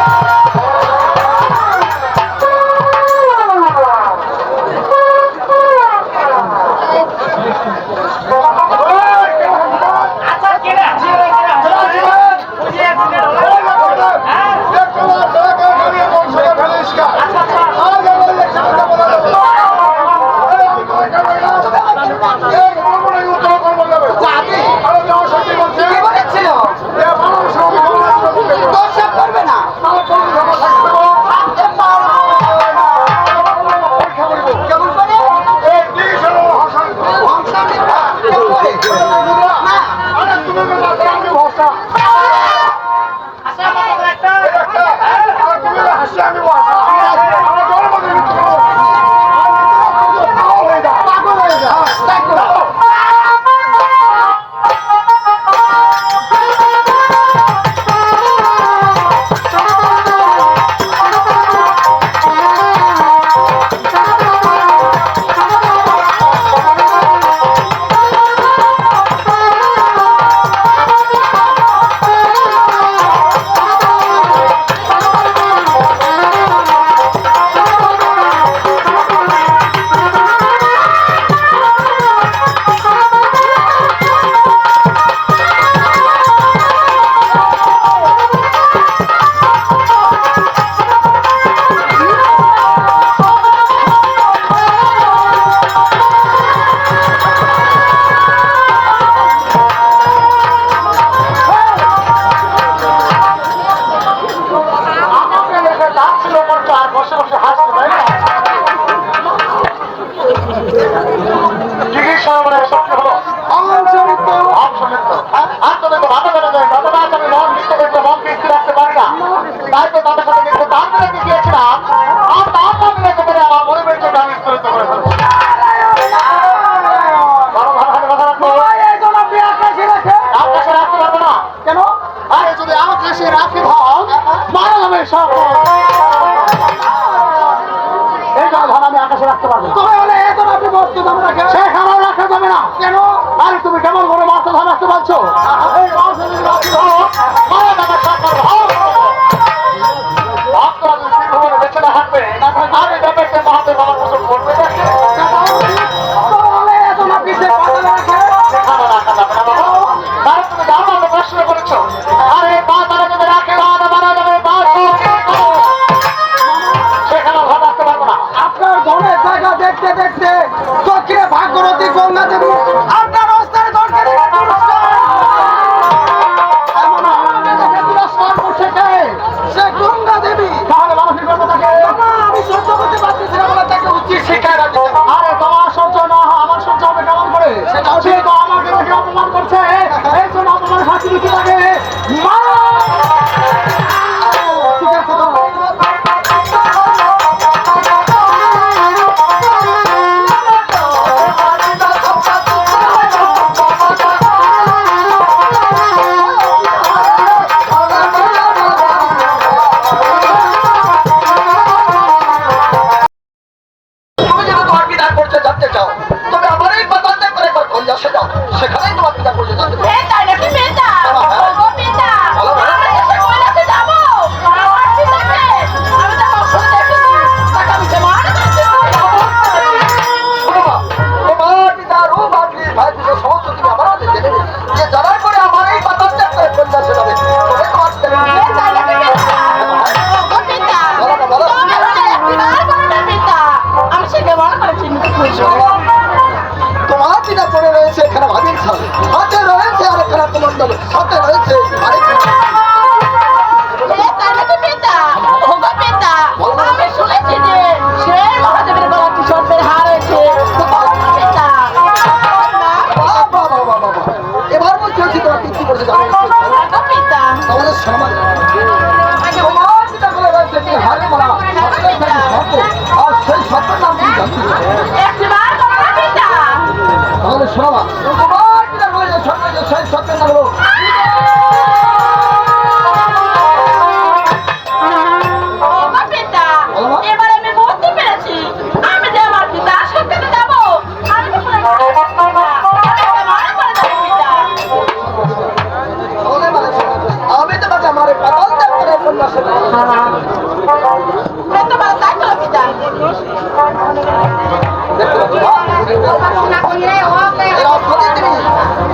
you. দেশে রাখি ধন মারা যাবে আমি আকাশে রাখতে পারব তবে হলে এত বস্তু সে খাবার রাখা যাবে না। কেন? খেলা দেখতে দেখতে চোখে ভাগ্যরতী গঙ্গা দেবী আপনার অস্থানে দরকার সে দেবী। আমি বলে তাকে উচিত আরে না আমার সহ্য হবে কেমন করে? তো আমাকে অপমান করছে। এই জন্য অপমান হাতি লাগে। মা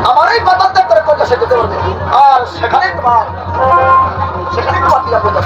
আমার এই করে পারবে আর সেখানে তোমার সেখানে তোমার দিদা কন্যা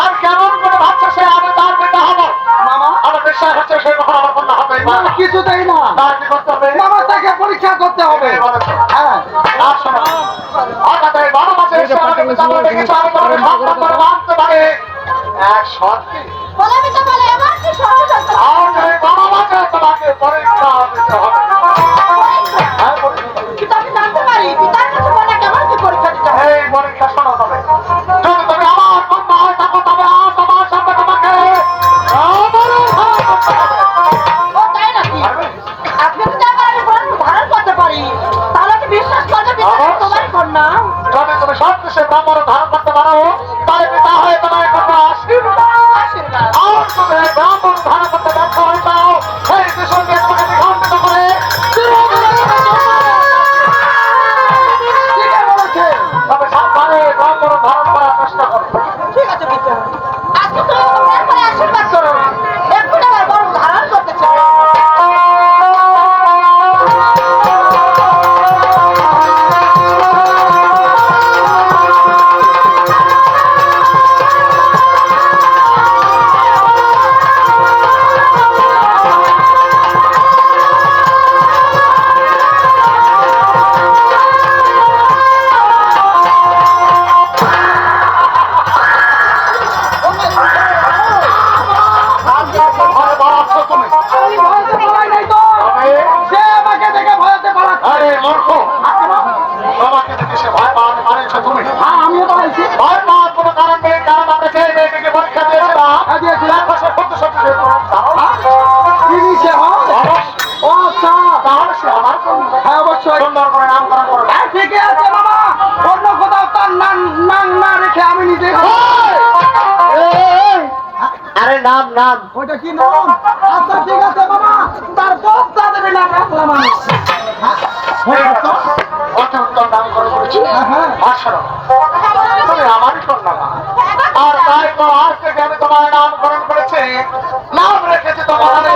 আর কেমন করে ভাবছ সে আমি তার পিতা হব? মামা? আমার বিশ্বাস হচ্ছে সে কখন আমার কন্যা হবেই কিছুতেই না। তার কি করতে হবে? মামা তাকে পরীক্ষা করতে হবে। হ্যাঁ আর শোনো, হঠাৎ এই বারো মাসে এসে আমাকে পিতা বলে আমি তোমাকে সম্মান করে মানতে পারি। এক শর্তে, বলে আমি তো বলে এবার কি সহজ হচ্ছে আর এই বারো মাসে তোমাকে পরীক্ষা দিতে হবে। হ্যাঁ, আমি জানতে পারি পিতার কাছে বলে কেমন কি পরীক্ষা দিতে হবে? এই পরীক্ষা ব্রাহ্মণ ধারণ করতে পারো। তাহলে পিতা হয়ে তোমার কন্যা আশীর্বাদ। আর তুমি ব্রাহ্মণ ধারণ করতে ব্যর্থ হয়ে যাও। সেই দেশের দিয়ে তোমাকে ঠিকই আছে মামা অন্য কোথাও তার না রেখে আমি নিজে আরে নাম নাম। ওটা কি নাম? আচ্ছা ঠিক আছে মামা তার দশটা দেবে নাম রাখলাম আমি অতি নাম করে করেছি। আর শোনো, তুমি আমার কন্যা। আর তাই তো আজ থেকে আমি তোমার নামকরণ করেছি? নাম রেখেছি তোমার নামে।